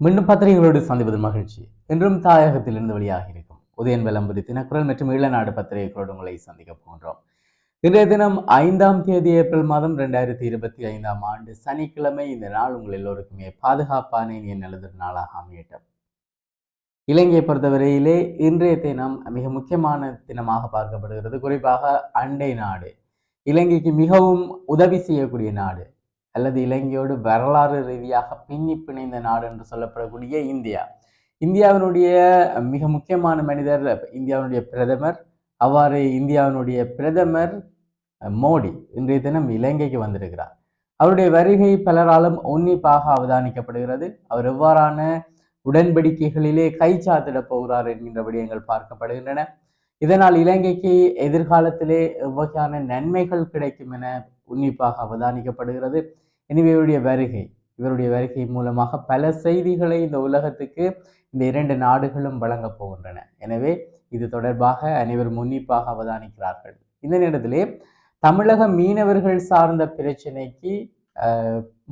மீண்டும் பத்திரிகைகளோடு சந்திப்பது மகிழ்ச்சி. இன்றும் தாயகத்திலிருந்து வெளியாக இருக்கும் உதயன் விளம்பரி தினக்குரல் மற்றும் ஈழநாடு பத்திரிகைகளோடு உங்களை சந்திக்க போகின்றோம். இன்றைய தினம் ஐந்தாம் தேதி ஏப்ரல் மாதம் ரெண்டாயிரத்தி இருபத்தி ஐந்தாம் ஆண்டு சனிக்கிழமை. இந்த நாள் உங்கள் எல்லோருக்குமே பாதுகாப்பான இனிய நல்லது நாளாக அமையட்டும். இலங்கையை பொறுத்தவரையிலே இன்றைய தினம் மிக முக்கியமான தினமாக பார்க்கப்படுகிறது. குறிப்பாக அண்டை நாடு. இலங்கைக்கு மிகவும் உதவி செய்யக்கூடிய நாடு. அல்லது இலங்கையோடு வரலாறு ரீதியாக பின்னி பிணைந்த நாடு என்று சொல்லப்படக்கூடிய இந்தியா. இந்தியாவினுடைய மிக முக்கியமான மனிதர் இந்தியாவினுடைய பிரதமர். அவ்வாறு இந்தியாவினுடைய பிரதமர் மோடி இன்றைய தினம் இலங்கைக்கு வந்திருக்கிறார். அவருடைய வருகை பலராலும் உன்னிப்பாக அவதானிக்கப்படுகிறது. அவர் எவ்வாறான உடன்படிக்கைகளிலே கைச்சாத்திடப் போகிறார் என்கின்ற விடயங்கள் பார்க்கப்படுகின்றன. இதனால் இலங்கைக்கு எதிர்காலத்திலே எவ்வகையான நன்மைகள் கிடைக்கும் என உன்னிப்பாக அவதானிக்கப்படுகிறது. எனவே இவருடைய வருகை இவருடைய வருகை மூலமாக பல செய்திகளை இந்த உலகத்துக்கு இந்த இரண்டு நாடுகளும் வழங்கப் போகின்றன. எனவே இது தொடர்பாக அனைவரும் உன்னிப்பாக அவதானிக்கிறார்கள். இந்த நேரத்திலே தமிழக மீனவர்கள் சார்ந்த பிரச்சனைக்கு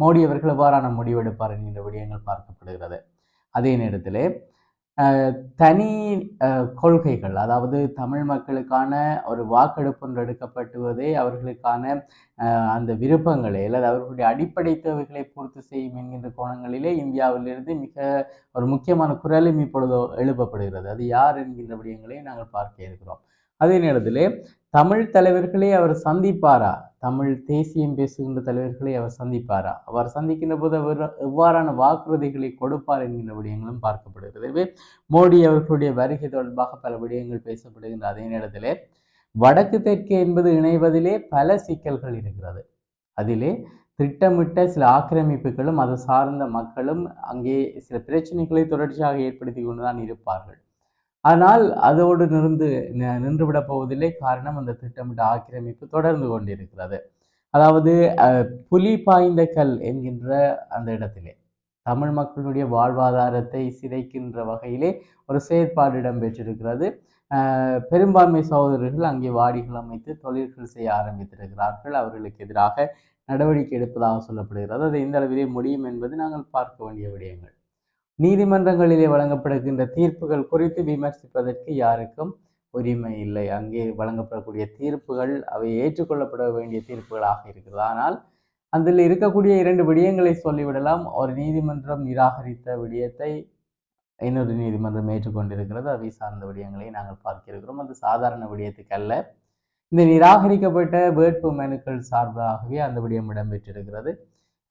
மோடி அவர்கள் எவ்வாறான முடிவெடுப்பார் என்கின்ற விடயங்கள் பார்க்கப்படுகிறது. அதே நேரத்திலே தனி கொள்கைகள் அதாவது தமிழ் மக்களுக்கான ஒரு வாக்கெடுப்பு எடுக்கப்பட்டுவதே அவர்களுக்கான அந்த விருப்பங்களை அல்லது அவர்களுடைய அடிப்படை தேவைகளை பூர்த்தி செய்யும் என்கின்ற கோணங்களிலே இந்தியாவிலிருந்து மிக ஒரு முக்கியமான குரலும் இப்பொழுது எழுப்பப்படுகிறது. அது யார் என்கின்ற விடயங்களை நாங்கள் பார்க்க இருக்கிறோம். அதே நேரத்தில் தமிழ் தலைவர்களை அவர் சந்திப்பாரா? தமிழ் தேசியம் பேசுகின்ற தலைவர்களை அவர் சந்திப்பாரா? அவர் சந்திக்கின்ற போது அவர் எவ்வாறான வாக்குறுதிகளை கொடுப்பார் என்கின்ற விடயங்களும் பார்க்கப்படுகிறது. மோடி அவர்களுடைய வருகை தொடர்பாக பல விடயங்கள் பேசப்படுகின்ற அதே நேரத்திலே வடக்கு தெற்கு என்பது இணைவதிலே பல சிக்கல்கள் இருக்கிறது. அதிலே திட்டமிட்ட சில ஆக்கிரமிப்புகளும் அதை சார்ந்த மக்களும் அங்கே சில பிரச்சனைகளை தொடர்ச்சியாக ஏற்படுத்தி கொண்டுதான் இருப்பார்கள். ஆனால் அதோடு நின்று நின்றுவிடப் போவதில்லை. காரணம் அந்த திட்டமிட்ட ஆக்கிரமிப்பு தொடர்ந்து கொண்டிருக்கிறது. அதாவது புலி பாய்ந்த கல் என்கின்ற அந்த இடத்திலே. தமிழ் மக்களுடைய வாழ்வாதாரத்தை சிதைக்கின்ற வகையிலே ஒரு செயற்பாடு இடம்பெற்றிருக்கிறது. பெரும்பான்மை சகோதரர்கள் அங்கே வாடிகள் அமைத்து தொழில்கள் செய்ய ஆரம்பித்திருக்கிறார்கள். அவர்களுக்கு எதிராக நடவடிக்கை எடுப்பதாக சொல்லப்படுகிறது. அது எந்த அளவிலே முடியும் என்பது நாங்கள் பார்க்க வேண்டிய விடயங்கள். நீதிமன்றங்களிலே வழங்கப்படுகின்ற தீர்ப்புகள் குறித்து விமர்சிப்பதற்கு யாருக்கும் உரிமை இல்லை. அங்கே வழங்கப்படக்கூடிய தீர்ப்புகள் அவை ஏற்றுக்கொள்ளப்பட வேண்டிய தீர்ப்புகளாக இருக்குது. ஆனால் அதில் இருக்கக்கூடிய இரண்டு விடயங்களை சொல்லிவிடலாம். ஒரு நீதிமன்றம் நிராகரித்த விடயத்தை இன்னொரு நீதிமன்றம் ஏற்றுக்கொண்டிருக்கிறது. அவை சார்ந்த விடயங்களை நாங்கள் பார்க்கிறோம் அது சாதாரண விடயத்துக்கு அல்ல இந்த நிராகரிக்கப்பட்ட வேட்பு மனுக்கள் சார்பாகவே அந்த விடயம் இடம்பெற்றிருக்கிறது.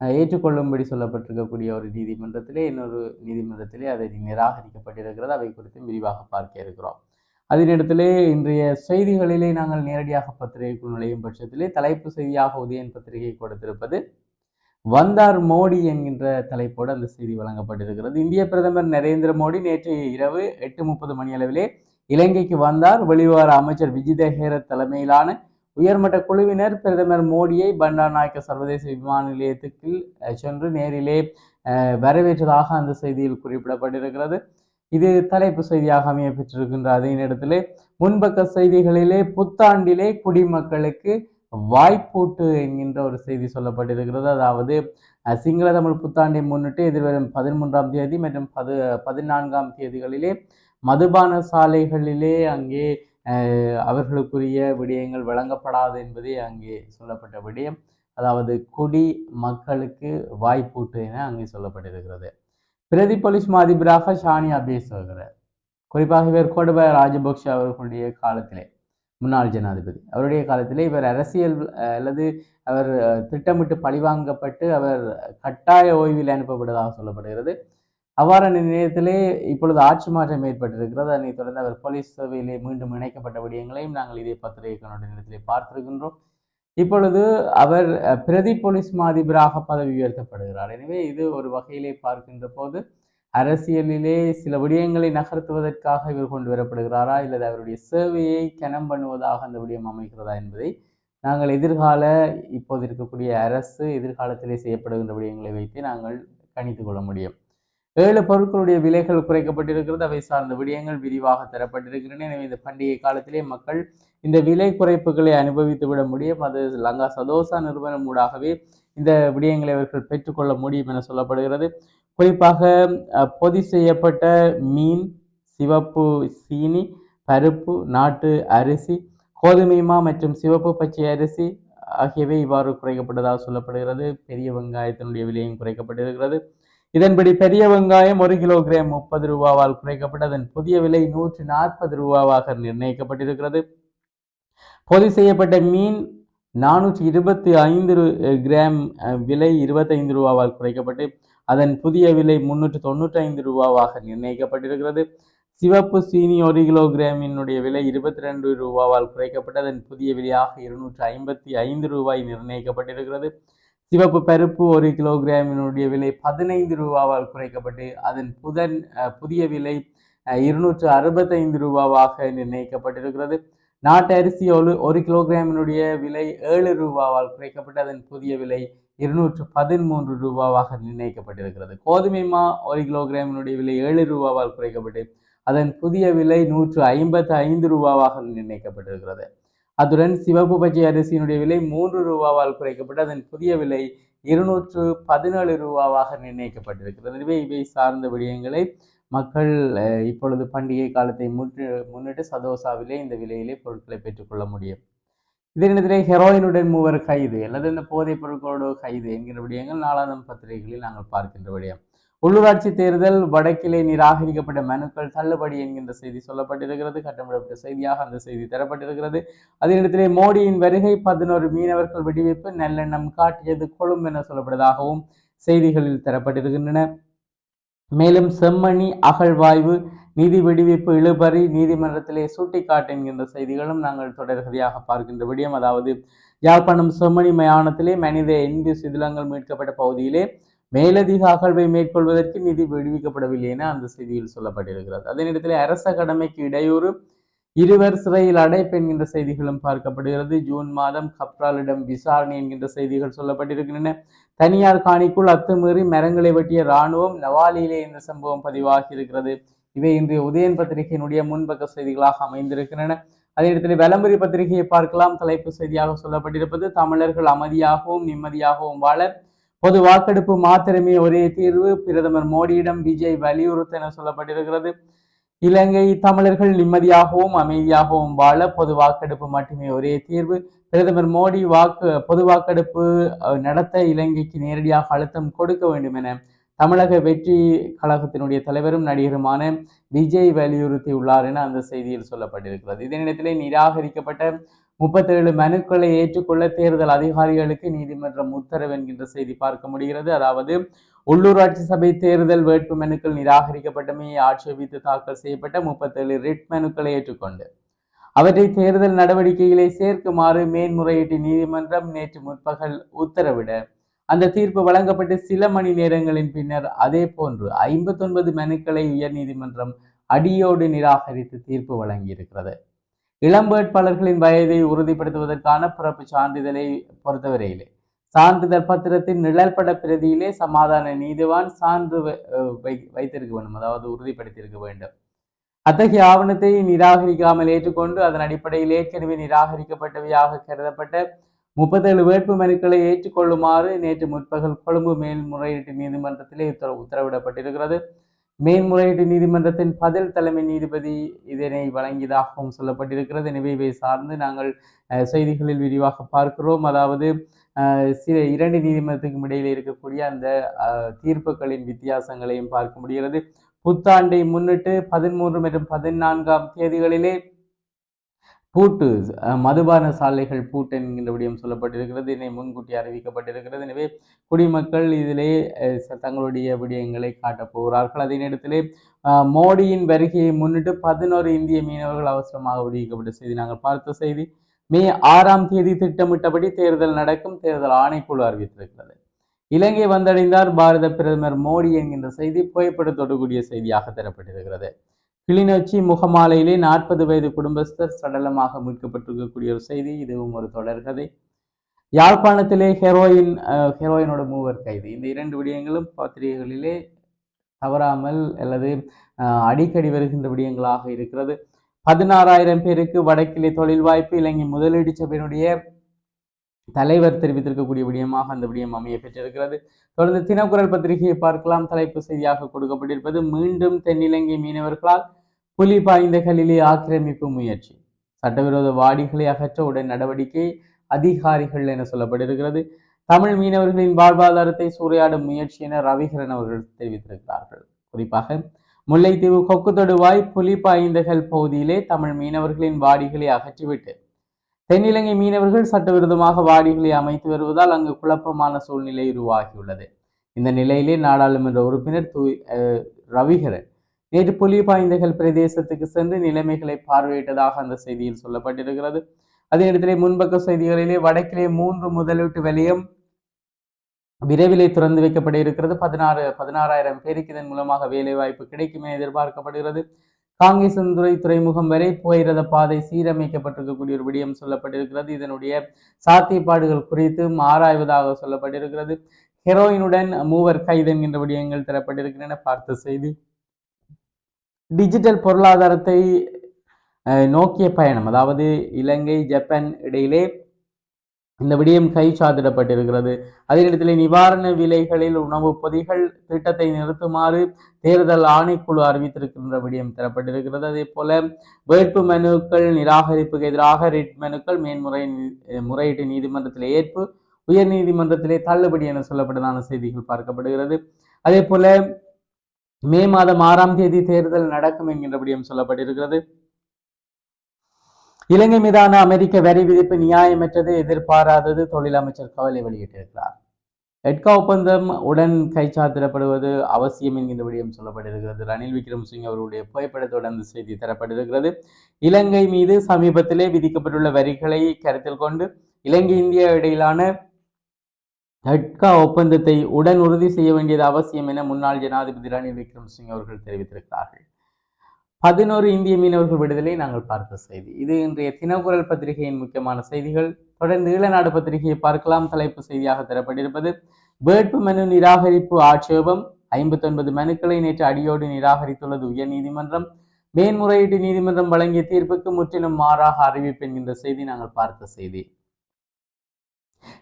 ஏற்றுக்கொள்ளும்படி சொல்லப்பட்டிருக்கக்கூடிய ஒரு நீதிமன்றத்திலே இன்னொரு நீதிமன்றத்திலே அதை நிராகரிக்கப்பட்டிருக்கிறது. அவை குறித்து விரிவாக பார்க்க இருக்கிறோம். அதனிடத்திலே இன்றைய செய்திகளிலே நாங்கள் நேரடியாக பத்திரிகைக்குள் நுழையும் பட்சத்திலே தலைப்பு செய்தியாக உதயன் பத்திரிகை கொடுத்திருப்பது வந்தார் மோடி என்கின்ற தலைப்போடு அந்த செய்தி வழங்கப்பட்டிருக்கிறது. இந்திய பிரதமர் நரேந்திர மோடி நேற்று இரவு எட்டு முப்பது மணி அளவிலே இலங்கைக்கு வந்தார். வெளிவார அமைச்சர் விஜித ஹேரத் தலைமையிலான உயர்மட்ட குழுவினர் பிரதமர் மோடியை பண்டார்நாயக்க சர்வதேச விமான நிலையத்துக்கு சென்று நேரிலே வரவேற்றதாக அந்த செய்தியில் குறிப்பிடப்பட்டிருக்கிறது. இது தலைப்பு செய்தியாக அமைய பெற்றிருக்கின்ற அதே நேரத்திலே முன்பக்க செய்திகளிலே புத்தாண்டிலே குடிமக்களுக்கு வாய்ப்பூட்டு என்கின்ற ஒரு செய்தி சொல்லப்பட்டிருக்கிறது. அதாவது சிங்கள தமிழ் புத்தாண்டை முன்னிட்டு எதிர்வரும் பதிமூன்றாம் தேதி மற்றும் பது பதினான்காம் தேதிகளிலே மதுபான சாலைகளிலே அங்கே அவர்களுக்குரிய விடயங்கள் வழங்கப்படாது என்பதே அங்கே சொல்லப்பட்ட விடயம். அதாவது குடி மக்களுக்கு வாய்ப்பூட்டு என அங்கே சொல்லப்பட்டிருக்கிறது. பிரதி போலீஸ் மாதிபராக ஷானியா பேசுகிறார் குறிப்பாக இவர் கோடபாய ராஜபக்ஷ அவர்களுடைய காலத்திலே முன்னாள் ஜனாதிபதி. அவருடைய காலத்திலே இவர் அரசியல் அல்லது அவர் திட்டமிட்டு பழிவாங்கப்பட்டு அவர் கட்டாய ஓய்வில் அனுப்பப்படுவதாக சொல்லப்படுகிறது. அவ்வாறான நிலையத்திலே இப்பொழுது ஆட்சி மாற்றம் ஏற்பட்டிருக்கிறது. அதனைத் தொடர்ந்து அவர் போலீஸ் சேவையிலே மீண்டும் இணைக்கப்பட்ட விடயங்களையும் நாங்கள் இதே பத்திரிகைகளுடைய நிலையத்திலே பார்த்திருக்கின்றோம். இப்பொழுது அவர் பிரதி போலீஸ் மாதிபராக பதவி உயர்த்தப்படுகிறார். எனவே இது ஒரு வகையிலே பார்க்கின்ற போது அரசியலிலே சில விடயங்களை நகர்த்துவதற்காக இவர் கொண்டு வரப்படுகிறாரா? இல்லது அவருடைய சேவையை கனம் பண்ணுவதாக அந்த விடயம் அமைகிறதா என்பதை நாங்கள் எதிர்கால இப்போது இருக்கக்கூடிய அரசு எதிர்காலத்திலே செய்யப்படுகின்ற விடயங்களை வைத்து நாங்கள் கணித்து கொள்ள முடியும். ஏழு பொருட்களுடைய விலைகள் குறைக்கப்பட்டிருக்கிறது. அவை சார்ந்த விடயங்கள் விரிவாக தரப்பட்டிருக்கின்றன. எனவே இந்த பண்டிகை காலத்திலே மக்கள் இந்த விலை குறைப்புகளை அனுபவித்து விட முடியும். அது லங்கா சதோசா நிறுவனம் ஊடாகவே இந்த விடயங்களை அவர்கள் பெற்றுக்கொள்ள முடியும் என சொல்லப்படுகிறது. குறிப்பாக அஹ், பொதி செய்யப்பட்ட மீன் சிவப்பு சீனி பருப்பு நாட்டு அரிசி கோதுமை மா மற்றும் சிவப்பு பச்சை அரிசி ஆகியவை இவ்வாறு குறைக்கப்பட்டதாக சொல்லப்படுகிறது. பெரிய வெங்காயத்தினுடைய விலையும் குறைக்கப்பட்டிருக்கிறது. இதன்படி பெரிய வெங்காயம் ஒரு கிலோகிராம் முப்பது ரூபாவால் குறைக்கப்பட்டதன் புதிய விலை நூற்றி நாற்பது ரூபாவாக நிர்ணயிக்கப்பட்டிருக்கிறது. பொதி செய்யப்பட்ட மீன் நானூற்றி இருபத்தி ஐந்து கிராம் விலை இருபத்தைந்து ரூபாவால் குறைக்கப்பட்டு அதன் புதிய விலை முன்னூற்று தொண்ணூற்றி ஐந்து ரூபாவாக நிர்ணயிக்கப்பட்டிருக்கிறது. சிவப்பு சீனி ஒரு கிலோகிராமினுடைய விலை இருபத்தி ரெண்டு ரூபாவால் குறைக்கப்பட்டு அதன் புதிய விலையாக இருநூற்று ஐம்பத்தி ஐந்து ரூபாய் நிர்ணயிக்கப்பட்டிருக்கிறது. சிவப்பு பருப்பு ஒரு கிலோகிராமினுடைய விலை பதினைந்து ரூபாவால் குறைக்கப்பட்டு அதன் புதன் அஹ், புதிய விலை இருநூற்று அறுபத்தைந்து ரூபாவாக நிர்ணயிக்கப்பட்டிருக்கிறது. நாட்டு அரிசி ஒரு ஒரு கிலோகிராமினுடைய விலை ஏழு ரூபாவால் குறைக்கப்பட்டு அதன் புதிய விலை இருநூற்று பதிமூன்று ரூபாவாக நிர்ணயிக்கப்பட்டிருக்கிறது. கோதுமை மா ஒரு கிலோகிராமினுடைய விலை ஏழு ரூபாவால் குறைக்கப்பட்டு அதன் புதிய விலை நூற்று ஐம்பத்து ஐந்து ரூபாவாக நிர்ணயிக்கப்பட்டிருக்கிறது. அத்துடன் சிவப்பு பச்சை அரிசியினுடைய விலை மூன்று ரூபாவால் குறைக்கப்பட்டு அதன் புதிய விலை இருநூற்று பதினேழு ரூபாவாக நிர்ணயிக்கப்பட்டிருக்கிறது. எனவே இவை சார்ந்த விடயங்களை மக்கள் இப்பொழுது பண்டிகை காலத்தை முற்று முன்னிட்டு சதோசாவிலே இந்த விலையிலே பொருட்களை பெற்றுக்கொள்ள முடியும். இதே நேரத்திலே ஹெரோயினுடன் மூவர் கைது அல்லது இந்த போதைப் பொருட்களோடு கைது என்கிற விடயங்கள் நாளாந்தம் பத்திரிகைகளில் நாங்கள் பார்க்கின்ற விடயம். உள்ளூராட்சி தேர்தல் வடக்கிலே நிராகரிக்கப்பட்ட மனுக்கள் தள்ளுபடி என்கின்ற செய்தி சொல்லப்பட்டிருக்கிறது. கட்டமிடப்பட்ட செய்தியாக அந்த செய்தி தரப்பட்டிருக்கிறது. அதே நேரத்திலே மோடியின் வருகை பதினோரு மீனவர்கள் வெடிவைப்பு நல்லெண்ணம் காட்டியது கொழும்பு என சொல்லப்படுவதாகவும் செய்திகளில் தரப்பட்டிருக்கின்றன. மேலும் செம்மணி அகழ்வாய்வு நீதி வெடிவிப்பு இழுபறி நீதிமன்றத்திலே சுட்டிக்காட்டு என்கின்ற செய்திகளும் நாங்கள் தொடர்கதையாக பார்க்கின்ற விடயம். அதாவது யாழ்ப்பாணம் செம்மணி மயானத்திலே மனித எண்பு சிதிலங்கள் மீட்கப்பட்ட பகுதியிலே மேலதிக அகழ்வை மேற்கொள்வதற்கு நிதி விடுவிக்கப்படவில்லை என அந்த செய்தியில் சொல்லப்பட்டிருக்கிறது. அதே நேரத்தில் அரச கடமைக்கு இடையூறு இருவர் சிறையில் அடைப்பு என்கின்ற செய்திகளும் பார்க்கப்படுகிறது. ஜூன் மாதம் கப்ராலிடம் விசாரணை என்கின்ற செய்திகள் சொல்லப்பட்டிருக்கின்றன. தனியார் காணிக்குள் அத்துமீறி மரங்களை வெட்டிய இராணுவம் நவாலியிலே இந்த சம்பவம் பதிவாகி இருக்கிறது. இவை இன்றைய உதயன் பத்திரிகையினுடைய முன்பக்க செய்திகளாக அமைந்திருக்கின்றன. அதே இடத்தில் விளம்பரி பத்திரிகையை பார்க்கலாம். தலைப்பு செய்தியாக சொல்லப்பட்டிருப்பது தமிழர்கள் அமைதியாகவும் நிம்மதியாகவும் வாழ பொது வாக்கெடுப்பு மாத்திரமே ஒரே தீர்வு. பிரதமர் மோடியிடம் விஜய் வலியுறுத்த என சொல்லப்பட்டிருக்கிறது. இலங்கை தமிழர்கள் நிம்மதியாகவும் அமைதியாகவும் வாழ பொது வாக்கெடுப்பு மட்டுமே ஒரே தீர்வு. பிரதமர் மோடி வாக்கு பொது வாக்கெடுப்பு நடத்த இலங்கைக்கு நேரடியாக அழுத்தம் கொடுக்க வேண்டும் என தமிழக வெற்றி கழகத்தினுடைய தலைவரும் நடிகருமான விஜய் வலியுறுத்தியுள்ளார் என அந்த செய்தியில் சொல்லப்பட்டிருக்கிறது. இதே நேரத்திலே நிராகரிக்கப்பட்ட முப்பத்தேழு மனுக்களை ஏற்றுக்கொள்ள தேர்தல் அதிகாரிகளுக்கு நீதிமன்றம் உத்தரவு என்கின்ற செய்தி பார்க்க முடிகிறது. அதாவது உள்ளூராட்சி சபை தேர்தல் வேட்பு மனுக்கள் நிராகரிக்கப்பட்டமையை ஆட்சேபித்து தாக்கல் செய்யப்பட்ட முப்பத்தேழு ரிட் மனுக்களை ஏற்றுக்கொண்டு. அவற்றை தேர்தல் நடவடிக்கைகளை சேர்க்குமாறு மேன்முறையீட்டு நீதிமன்றம் நேற்று முற்பகல் உத்தரவிட அந்த தீர்ப்பு வழங்கப்பட்டு சில மணி நேரங்களின் பின்னர் அதே போன்று ஐம்பத்தொன்பது மனுக்களை உயர்நீதிமன்றம் அடியோடு நிராகரித்து தீர்ப்பு வழங்கியிருக்கிறது. இளம் வேட்பாளர்களின் வயதை உறுதிப்படுத்துவதற்கான பிறப்பு சான்றிதழை பொறுத்தவரையிலே. சான்றிதழ் பத்திரத்தின் நிழல்பட பிரதியிலே சமாதான நீதிவான் சான்று வைத்திருக்க வேண்டும் அதாவது உறுதிப்படுத்தியிருக்க வேண்டும். அத்தகைய ஆவணத்தை நிராகரிக்காமல் ஏற்றுக்கொண்டு அதன் அடிப்படையில் ஏற்கனவே நிராகரிக்கப்பட்டவையாக கருதப்பட்ட முப்பத்தேழு வேட்பு மனுக்களை ஏற்றுக்கொள்ளுமாறு நேற்று முற்பகல் கொழும்பு மேல்முறையீட்டு நீதிமன்றத்திலே உத்தரவிடப்பட்டிருக்கிறது. மேல்முறையீட்டு நீதிமன்றத்தின் பதில் தலைமை நீதிபதி இதனை வழங்கியதாகவும் சொல்லப்பட்டிருக்கிறது. எனவே இவை சார்ந்து நாங்கள் அஹ், செய்திகளில் விரிவாக பார்க்கிறோம். அதாவது சில இரண்டு நீதிமன்றத்துக்கும் இடையில் இருக்கக்கூடிய அந்த அஹ், தீர்ப்புகளின் வித்தியாசங்களையும் பார்க்க முடிகிறது. புத்தாண்டை முன்னிட்டு பதிமூன்று மற்றும் பதினான்காம் தேதிகளிலே பூட்டு மதுபான சாலைகள் பூட்டு என்கின்ற விடயம் சொல்லப்பட்டிருக்கிறது. இதனை முன்கூட்டி அறிவிக்கப்பட்டிருக்கிறது. எனவே குடிமக்கள் இதிலே தங்களுடைய விடயங்களை காட்டப் போகிறார்கள். அதே நேரத்திலே மோடியின் வருகையை முன்னிட்டு பதினோரு இந்திய மீனவர்கள் அவசரமாக விடுவிக்கப்பட்ட செய்தி நாங்கள் பார்த்த செய்தி மே ஆறாம் தேதி திட்டமிட்டபடி தேர்தல் நடக்கும். தேர்தல் ஆணைக்குழு அறிவித்திருக்கிறது. இலங்கை வந்தடைந்தார் பாரத பிரதமர் மோடி என்கின்ற செய்தி புகைப்படத்தோடு கூடிய செய்தியாக தரப்பட்டிருக்கிறது. கிளிநொச்சி முகமாலையிலே நாற்பது வயது குடும்பஸ்தர் சடலமாக மீட்கப்பட்டிருக்கக்கூடிய ஒரு செய்தி இதுவும் ஒரு தொடர்கதை யாழ்ப்பாணத்திலே ஹெரோயின் ஹெரோயினோட மூவர் கைது. இந்த இரண்டு விடயங்களும் பத்திரிகைகளிலே தவறாமல் அல்லது அடிக்கடி வருகின்ற விடயங்களாக இருக்கிறது. பதினாறாயிரம் பேருக்கு வடக்கிலே தொழில் வாய்ப்பு இலங்கை முதலீடு சபையினுடைய தலைவர் தெரிவித்திருக்கக்கூடிய விடயமாக அந்த விடயம் அமைய பெற்றிருக்கிறது. தொடர்ந்து தினக்குரல் பத்திரிகையை பார்க்கலாம். தலைப்பு செய்தியாக கொடுக்கப்பட்டிருப்பது மீண்டும் தென்னிலங்கை மீனவர்களால் புலி பாய்ந்தகளிலே ஆக்கிரமிப்பு முயற்சி. சட்டவிரோத வாடிகளை அகற்ற உடன் நடவடிக்கை அதிகாரிகள் என சொல்லப்பட்டிருக்கிறது. தமிழ் மீனவர்களின் வாழ்வாதாரத்தை சூறையாடும் முயற்சி என ரவிகரன் அவர்கள் தெரிவித்திருக்கிறார்கள். குறிப்பாக முல்லைத்தீவு கொக்கு தொடுவாய் புலி பாய்ந்தகள் பகுதியிலே தமிழ் மீனவர்களின் வாடிகளை அகற்றிவிட்டு தென்னிலங்கை மீனவர்கள் சட்டவிரோதமாக வாடிகளை அமைத்து வருவதால் அங்கு குழப்பமான சூழ்நிலை உருவாகியுள்ளது. இந்த நிலையிலே நாடாளுமன்ற உறுப்பினர் து ரவிகரன் நேற்று புலி பாய்ந்தகள் பிரதேசத்துக்கு சென்று நிலைமைகளை பார்வையிட்டதாக அந்த செய்தியில் சொல்லப்பட்டிருக்கிறது. அதே இடத்திலே முன்பக்க செய்திகளிலே வடக்கிலே மூன்று முதலீட்டு வலயம் விரைவிலே திறந்து வைக்கப்பட இருக்கிறது பதினாறு பதினாறாயிரம் பேருக்கு இதன் மூலமாக வேலை வாய்ப்பு கிடைக்கும் என எதிர்பார்க்கப்படுகிறது. காங்கேசன்துறை துறைமுகம் வரை புகையிரத பாதை சீரமைக்கப்பட்டிருக்கக்கூடிய ஒரு விடயம் சொல்லப்பட்டிருக்கிறது. இதனுடைய சாத்தியப்பாடுகள் குறித்தும் ஆராய்வதாக சொல்லப்பட்டிருக்கிறது. ஹெரோயினுடன் மூவர் கைது என்கின்ற விடயங்கள் தரப்பட்டிருக்கின்றன. பார்த்த செய்தி. டிஜிட்டல் பொருளாதாரத்தை நோக்கிய பயணம். அதாவது இலங்கை ஜப்பான் இடையிலே இந்த விடயம் கைச்சாத்திடப்பட்டிருக்கிறது அதே நேரத்தில் நிவாரண விலைகளில் உணவுப் பொதிகள் திட்டத்தை நிறுத்துமாறு தேர்தல் ஆணைக்குழு அறிவித்திருக்கின்ற விடயம் தரப்பட்டிருக்கிறது. அதே போல வேட்பு மனுக்கள் நிராகரிப்புக்கு எதிராக ரிட் மனுக்கள் மேன்முறை முறையீட்டு நீதிமன்றத்தில் ஏற்பு உயர் நீதிமன்றத்திலே தள்ளுபடி என சொல்லப்பட்டதான செய்திகள் பார்க்கப்படுகிறது. அதே போல மே மாதம் ஆறாம் தேதி தேர்தல் நடக்கும் என்கின்ற விடயம் சொல்லப்பட்டிருக்கிறது. இலங்கை மீதான அமெரிக்க வரி விதிப்பு நியாயமற்றது எதிர்பாராதது தொழில் அமைச்சர் கவலை வெளியிட்டிருக்கிறார். எட்கா ஒப்பந்தம் உடன் கைச்சாத்திடப்படுவது அவசியம் என்கின்ற விடயம் சொல்லப்பட்டிருக்கிறது. ரணில் விக்ரமசிங் அவருடைய புகைப்படத்துடன் அந்த செய்தி தரப்பட்டிருக்கிறது. இலங்கை மீது சமீபத்திலே விதிக்கப்பட்டுள்ள வரிகளை கருத்தில் கொண்டு இலங்கை இந்தியா இடையிலான ஹட்கா ஒப்பந்தத்தை உடன் உறுதி செய்ய வேண்டியது அவசியம் என முன்னாள் ஜனாதிபதி ரணில் விக்ரமசிங் அவர்கள் தெரிவித்திருக்கிறார்கள். பதினோரு இந்திய மீனவர்கள் விடுதலை நாங்கள் பார்த்த செய்தி. இது இன்றைய தினக்குரல் பத்திரிகையின் முக்கியமான செய்திகள். தொடர்ந்து ஈழநாடு பத்திரிகையை பார்க்கலாம். தலைப்பு செய்தியாக தரப்பட்டிருப்பது வேட்பு மனு நிராகரிப்பு ஆட்சேபம். ஐம்பத்தி ஒன்பது மனுக்களை நேற்று அடியோடு நிராகரித்துள்ளது உயர் நீதிமன்றம் மேன்முறையீட்டு நீதிமன்றம் வழங்கிய தீர்ப்புக்கு முற்றிலும் மாறாக அறிவிப்பு என்கின்ற செய்தி நாங்கள் பார்த்த செய்தி.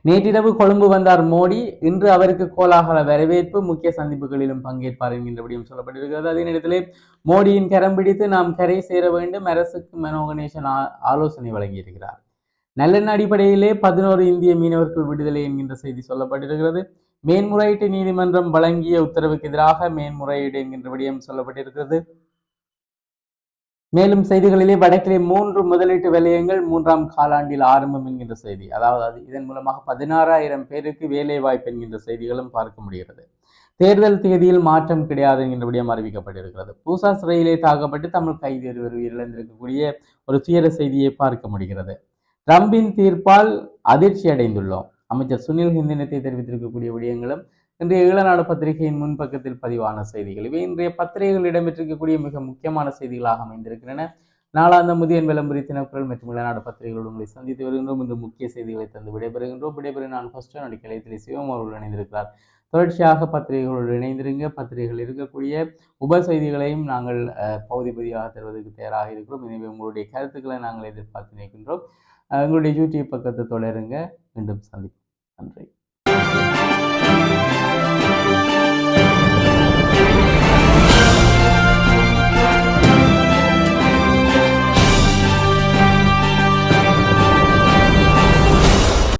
நேற்றிரவு கொழும்பு வந்தார் மோடி. இன்று அவருக்கு கோலாகல வரவேற்பு முக்கிய சந்திப்புகளிலும் பங்கேற்பார் என்கின்றபடியும் சொல்லப்பட்டிருக்கிறது. அதே நேரத்திலே மோடியின் கரம் பிடித்து நாம் கரை சேர வேண்டும். அரசுக்கு மனோ கணேசன் ஆலோசனை வழங்கியிருக்கிறார். நல்லெண்ண அடிப்படையிலே பதினோரு இந்திய மீனவர்கள் விடுதலை என்கின்ற செய்தி சொல்லப்பட்டிருக்கிறது. மேன்முறையீட்டு நீதிமன்றம் வழங்கிய உத்தரவுக்கு எதிராக மேன்முறையீடு என்கின்ற விடயம் சொல்லப்பட்டிருக்கிறது. மேலும் செய்திகளிலே வடக்கிலே மூன்று முதலீட்டு வலயங்கள் மூன்றாம் காலாண்டில் ஆரம்பம் என்கின்ற செய்தி. அதாவது இதன் மூலமாக பதினாறாயிரம் பேருக்கு வேலை வாய்ப்பு என்கின்ற செய்திகளும் பார்க்க முடிகிறது. தேர்தல் தேதியில் மாற்றம் கிடையாது என்கின்ற விடயம் அறிவிக்கப்பட்டிருக்கிறது. பூசா சிறையிலே தாக்கப்பட்டு தமிழ் கைதி ஒருவர் உயிரிழந்திருக்கக்கூடிய ஒரு துயர செய்தியை பார்க்க முடிகிறது. ட்ரம்பின் தீர்ப்பால் அதிர்ச்சி அடைந்துள்ளோம் அமைச்சர் சுனில் ஹிந்தினத்தை தெரிவித்திருக்கக்கூடிய விடயங்களும் இன்றைய ஈழநாடு பத்திரிகையின் முன்பக்கத்தில் பதிவான செய்திகள். இவை இன்றைய பத்திரிகைகள் இடம்பெற்றிருக்கக்கூடிய மிக முக்கியமான செய்திகளாக அமைந்திருக்கின்றன. நாளாந்த முதியன் விளம்பரி தினக்குரல் மற்றும் இளநாடு பத்திரிகைகளோடு உங்களை சந்தித்து வருகின்றோம். இன்று முக்கிய செய்திகளை தந்து விடைபெறுகின்றோம். விடைபெற நான் ஃபர்ஸ்ட் என்னுடைய கிளையத்திலே சிவம் அவர்கள் இணைந்திருக்கிறார். தொடர்ச்சியாக பத்திரிகைகளோடு இணைந்திருங்க. பத்திரிகைகள் இருக்கக்கூடிய உப செய்திகளையும் நாங்கள் பகுதி பகுதியாக தருவதற்கு தயாராக இருக்கிறோம். எனவே உங்களுடைய கருத்துக்களை நாங்கள் எதிர்பார்த்து நிற்கின்றோம் எங்களுடைய யூடியூப் பக்கத்தை தொடருங்க. மீண்டும் சந்திப்போம். நன்றி.